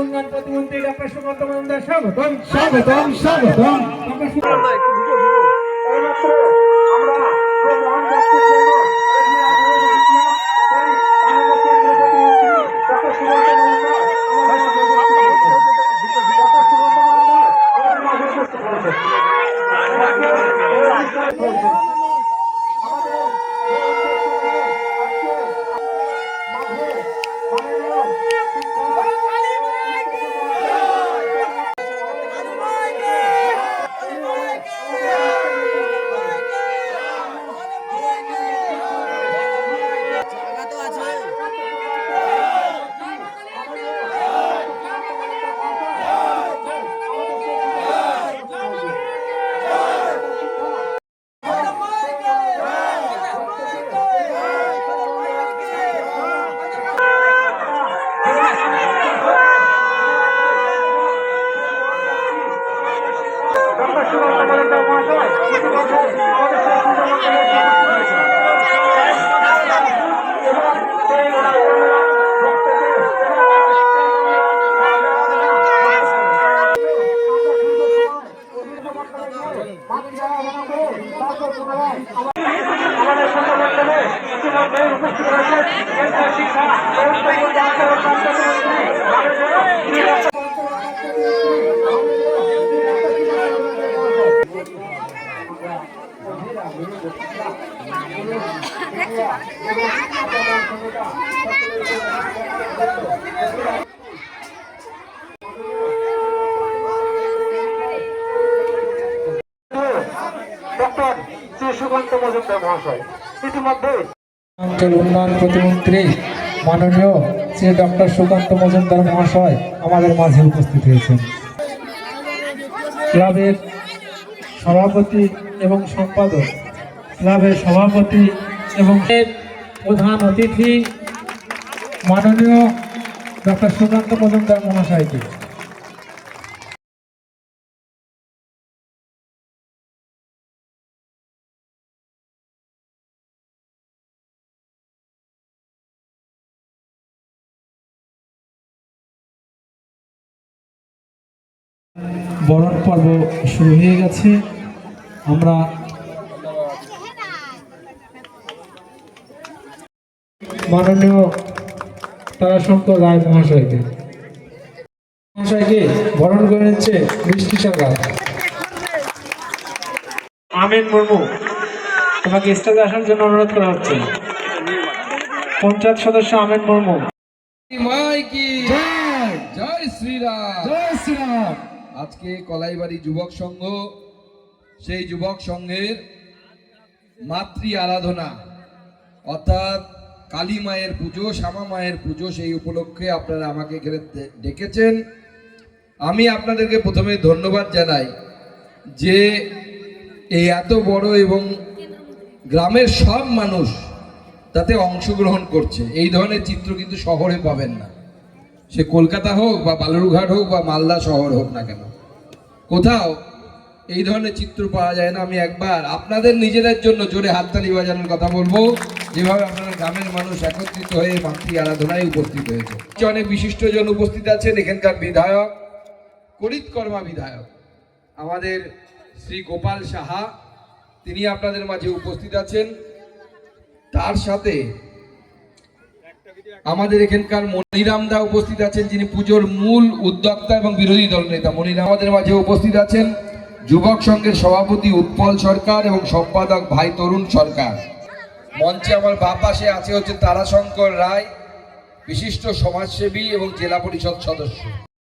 উন্নয়ন প্রতিমন্ত্রী ডক্টর সুকান্ত মজুমদার স্বাগতম স্বাগতম স্বাগতম আমাদের সেই সুন্দর এবং সেই আমাদের ইতিমধ্যে উপস্থিত রয়েছেন ডক্টর সুকান্ত মজুমদার মহাশয় উন্নয়ন প্রতিমন্ত্রী মাননীয় শ্রী ডক্টর সুকান্ত মজুমদার মহাশয় আমাদের মাঝে উপস্থিত হয়েছেন। ক্লাবের সভাপতি এবং সম্পাদক। ক্লাবের সভাপতি এবং প্রধান অতিথি মাননীয় ডক্টর সুকান্ত মজুমদার মহাশয়কে। বরণ পর্ব শুরু হয়ে গেছে। আমরা মাননীয় তারাশঙ্কর রায় মহাশয়কে। মহাশয়কে বরণ করে নিচ্ছে বৃষ্টি সরকার আমিন মুর্মু তোমাকে স্টেজে আসার জন্য অনুরোধ করা হচ্ছে। পঞ্চায়েত সদস্য আমিন মুর্মু। কি জয় শ্রীরাম। জয় শ্রীরাম। আজকে কলাইবাড়ি যুবক সংঘ, সেই যুবক সংঘের মাতৃ আরাধনা, অর্থাৎ কালী মায়ের পুজো, শ্যামা মায়ের পুজো, সেই উপলক্ষে আপনারা আমাকে এখানে ডেকেছেন। আমি আপনাদেরকে প্রথমে ধন্যবাদ জানাই যে এই এত বড় এবং গ্রামের সব মানুষ তাতে অংশগ্রহণ করছে। এই ধরনের চিত্র কিন্তু শহরে পাবেন না। সে কলকাতা হোক বা বালুরঘাট হোক বা মালদা শহর হোক না কেন। কোথাও এই ধরনের চিত্র পাওয়া যায় না। আমি একবার আপনাদের নিজেদের জন্য জোরে হাততালি বাজানোর কথা বলব। যেভাবে আপনারা গ্রামের মানুষ একত্রিত হয়ে মাতৃ আরাধনায় উপস্থিত হয়েছে। অনেক বিশিষ্টজন উপস্থিত আছেন, এখানকার বিধায়ক করিতকর্মা বিধায়ক, আমাদের শ্রী গোপাল সাহা, তিনি আপনাদের মাঝে উপস্থিত আছেন। তার সাথে আমাদের এখানকার মনিরাম দা উপস্থিত আছেন, যিনি পুজোর মূল উদ্যোক্তা এবং বিরোধী দল নেতা। মনিরাম আমাদের মাঝে উপস্থিত আছেন যুবক সংঘের সভাপতি উৎপল সরকার এবং সম্পাদক ভাই তরুণ সরকার। মঞ্চে আমার বাপাশে আছে হচ্ছে তারাশঙ্কর রায়, বিশিষ্ট সমাজসেবী এবং জেলা পরিষদ সদস্য।